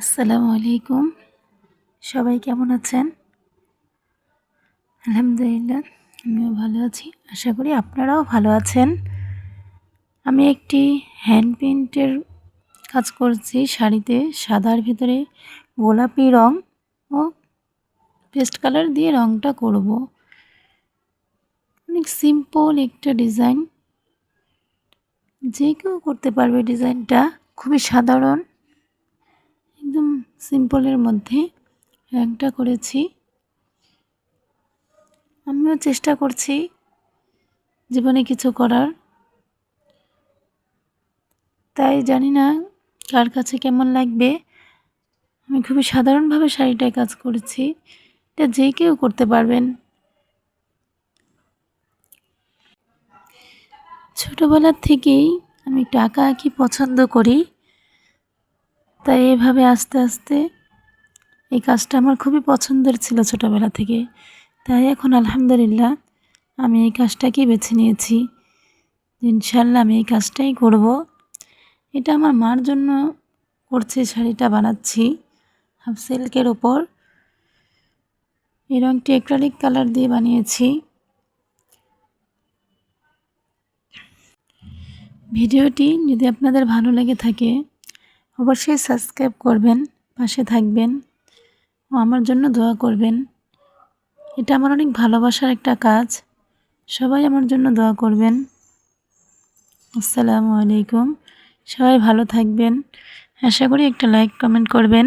আসসালামু আলাইকুম। সবাই কেমন আছেন? আলহামদুলিল্লাহ, আমিও ভালো আছি। আশা করি আপনারাও ভালো আছেন। আমি একটি হ্যান্ড পেন্টের কাজ করছি, শাড়িতে সাদার ভিতরে গোলাপি রং ও পেস্ট কালার দিয়ে রংটা করব। অনেক সিম্পল একটা ডিজাইন যে কেউ করতে পারবে ডিজাইনটা খুবই সাধারণ। সিম্পলের মধ্যে রংটা করেছি। আমিও চেষ্টা করছি জীবনে কিছু করার। তাই জানি না কার কাছে কেমন লাগবে। আমি খুবই সাধারণভাবে শাড়িটায় কাজ করেছি। এটা যে কেউ করতে পারবেন। ছোটোবেলার থেকেই আমি টাকা আঁকি পছন্দ করি। তাই এভাবে আস্তে আস্তে এই কাজটা আমার খুবই পছন্দের ছিল ছোটোবেলা থেকে। তাই এখন আলহামদুলিল্লাহ আমি এই কাজটাকেই বেছে নিয়েছি। ইনশাল্লাহ আমি এই কাজটাই করব। এটা আমার মার জন্য করছি, শাড়িটা বানাচ্ছি হাফ সিল্কের ওপর। এই রঙটি অ্যাক্রালিক কালার দিয়ে বানিয়েছি। ভিডিওটি যদি আপনাদের ভালো লেগে থাকে অবশ্যই সাবস্ক্রাইব করবেন, পাশে থাকবেন ও আমার জন্য দোয়া করবেন। এটা আমার অনেক ভালোবাসার একটা কাজ। সবাই আমার জন্য দোয়া করবেন। আসসালামু আলাইকুম। সবাই ভালো থাকবেন। আশা করি একটা লাইক, কমেন্ট করবেন।